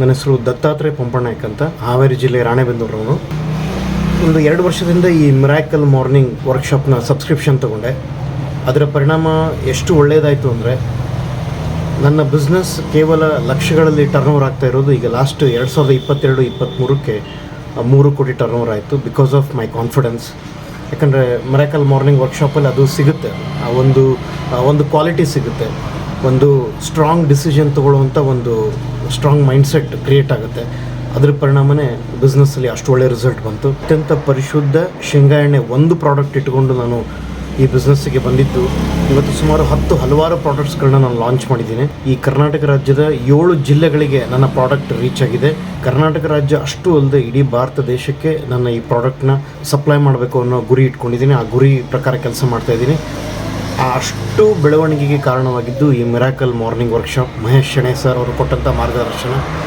ನನ್ನ ಹೆಸರು ದತ್ತಾತ್ರೇಯ ಪಂಪಣ್ಣಾಯ್ಕ ಅಂತ. ಹಾವೇರಿ ಜಿಲ್ಲೆ ರಾಣೆಬೆನ್ನೂರವನು ಒಂದು ಎರಡು ವರ್ಷದಿಂದ ಈ ಮಿರಾಕಲ್ ಮಾರ್ನಿಂಗ್ ವರ್ಕ್ಶಾಪ್ನ ಸಬ್ಸ್ಕ್ರಿಪ್ಷನ್ ತೊಗೊಂಡೆ. ಅದರ ಪರಿಣಾಮ ಎಷ್ಟು ಒಳ್ಳೆಯದಾಯಿತು ಅಂದರೆ, ನನ್ನ ಬಿಸ್ನೆಸ್ ಕೇವಲ ಲಕ್ಷಗಳಲ್ಲಿ ಟರ್ನ್ ಓವರ್ ಆಗ್ತಾ ಇರೋದು ಈಗ ಲಾಸ್ಟ್ ಎರಡು ಸಾವಿರದ ಇಪ್ಪತ್ತೆರಡು ಇಪ್ಪತ್ತ್ಮೂರಕ್ಕೆ ಮೂರು ಕೋಟಿ ಟರ್ನ್ ಓವರ್ ಆಯಿತು ಬಿಕಾಸ್ ಆಫ್ ಮೈ ಕಾನ್ಫಿಡೆನ್ಸ್ ಯಾಕಂದರೆ ಮಿರಾಕಲ್ ಮಾರ್ನಿಂಗ್ ವರ್ಕ್ಶಾಪಲ್ಲಿ ಅದು ಸಿಗುತ್ತೆ. ಆ ಒಂದು ಒಂದು ಕ್ವಾಲಿಟಿ ಸಿಗುತ್ತೆ. ಒಂದು ಸ್ಟ್ರಾಂಗ್ ಡಿಸಿಷನ್ ತೊಗೊಳ್ಳುವಂಥ ಒಂದು ಸ್ಟ್ರಾಂಗ್ ಮೈಂಡ್ಸೆಟ್ ಕ್ರಿಯೇಟ್ ಆಗುತ್ತೆ. ಅದ್ರ ಪರಿಣಾಮನೇ ಬಿಸ್ನೆಸ್ಸಲ್ಲಿ ಅಷ್ಟು ಒಳ್ಳೆ ರಿಸಲ್ಟ್ ಬಂತು. ಅತ್ಯಂತ ಪರಿಶುದ್ಧ ಶೇಂಗಾ ಎಣ್ಣೆ ಒಂದು ಪ್ರಾಡಕ್ಟ್ ಇಟ್ಕೊಂಡು ನಾನು ಈ ಬಿಸ್ನೆಸ್ಸಿಗೆ ಬಂದಿದ್ದು. ಇವತ್ತು ಸುಮಾರು ಹತ್ತು ಹಲವಾರು ಪ್ರಾಡಕ್ಟ್ಸ್ಗಳನ್ನ ನಾನು ಲಾಂಚ್ ಮಾಡಿದ್ದೀನಿ. ಈ ಕರ್ನಾಟಕ ರಾಜ್ಯದ ಏಳು ಜಿಲ್ಲೆಗಳಿಗೆ ನನ್ನ ಪ್ರಾಡಕ್ಟ್ ರೀಚ್ ಆಗಿದೆ. ಕರ್ನಾಟಕ ರಾಜ್ಯ ಅಷ್ಟು ಅಲ್ಲದೆ ಇಡೀ ಭಾರತ ದೇಶಕ್ಕೆ ನನ್ನ ಈ ಪ್ರಾಡಕ್ಟ್ನ ಸಪ್ಲೈ ಮಾಡಬೇಕು ಅನ್ನೋ ಗುರಿ ಇಟ್ಕೊಂಡಿದ್ದೀನಿ. ಆ ಗುರಿ ಪ್ರಕಾರ ಕೆಲಸ ಮಾಡ್ತಾ ಇದ್ದೀನಿ. ಅಷ್ಟು ಬೆಳವಣಿಗೆಗೆ ಕಾರಣವಾಗಿದ್ದು ಈ miracle morning workshop Mahesh Shenoy sir ಅವರು ಕೊಟ್ಟಂಥ ಮಾರ್ಗದರ್ಶನ.